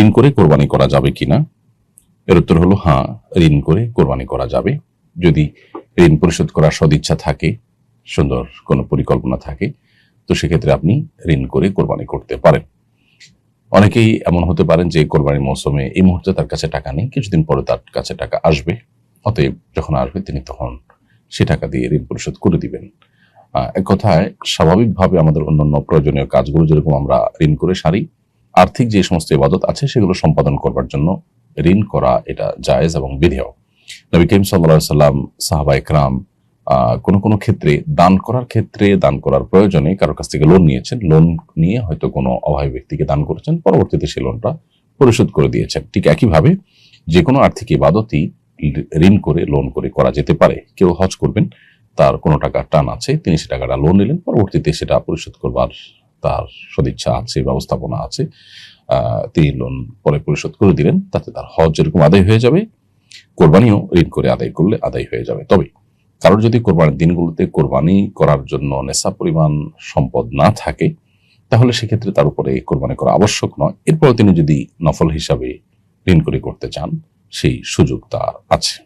ঋণ করে কোরবানি করা যাবে কিনা? এর উত্তর হলো হ্যাঁ ঋণ করে কোরবানি করা যাবে। যদি ঋণ পরিশোধ করার সদিচ্ছা থাকে, সুন্দর কোনো পরিকল্পনা থাকে, তো সেক্ষেত্রে আপনি ঋণ করে কোরবানি করতে পারেন। অনেকেই এমন হতে পারেন যে কোরবানির মৌসুমে এই মুহূর্তে তার কাছে টাকা নেই, কিছুদিন পরে তার কাছে টাকা আসবে। অতএব যখন আসবে, তিনি তখন সে টাকা দিয়ে ঋণ পরিশোধ করে দিবেন। এক কথায়, স্বাভাবিকভাবে আমাদের অন্যান্য প্রয়োজনীয় কাজগুলো যেরকম আমরা ঋণ করে সারি আর্থিক যে সমস্ত ইবাদত আছে সেগুলো সম্পাদন করবার জন্য ঋণ করা এটা জায়েজ এবং বিধেয়। নবী করিম সাল্লা সাল্লাম সাহাবা একরাম আহ, কোনো কোনো ক্ষেত্রে দান করার ক্ষেত্রে দান করার প্রয়োজনে কারোর কাছ থেকে লোন নিয়েছেন। লোন নিয়ে হয়তো কোনো অভাবী ব্যক্তিকে দান করেছেন পরবর্তীতে সেই লোনটা পরিশোধ করে দিয়েছেন। ঠিক একইভাবে যে কোনো আর্থিক ইবাদতই ঋণ করে লোন করে করা যেতে পারে। কেউ হজ করবেন তার কোনো টাকা টান আছে তিনি সে টাকাটা লোন নিলেন পরবর্তীতে সেটা পরিশোধ করবার তার সদিচ্ছা আছে, ব্যবস্থাপনা আছে তিনি লোন পরে পরিশোধ করে দিলেন, তাতে তার হজ যেরকম আদায় হয়ে যাবে। কোরবানিও ঋণ করে আদায় করলে আদায় হয়ে যাবে। তবে কারোর যদি কোরবানির দিনগুলোতে কোরবানি করার জন্য নেশা পরিমাণ সম্পদ না থাকে, তাহলে সেক্ষেত্রে তার উপরে কোরবানি করা আবশ্যক নয়। এরপরে তিনি যদি নফল হিসাবে ঋণ করে করতে চান, সেই সুযোগ তার আছে।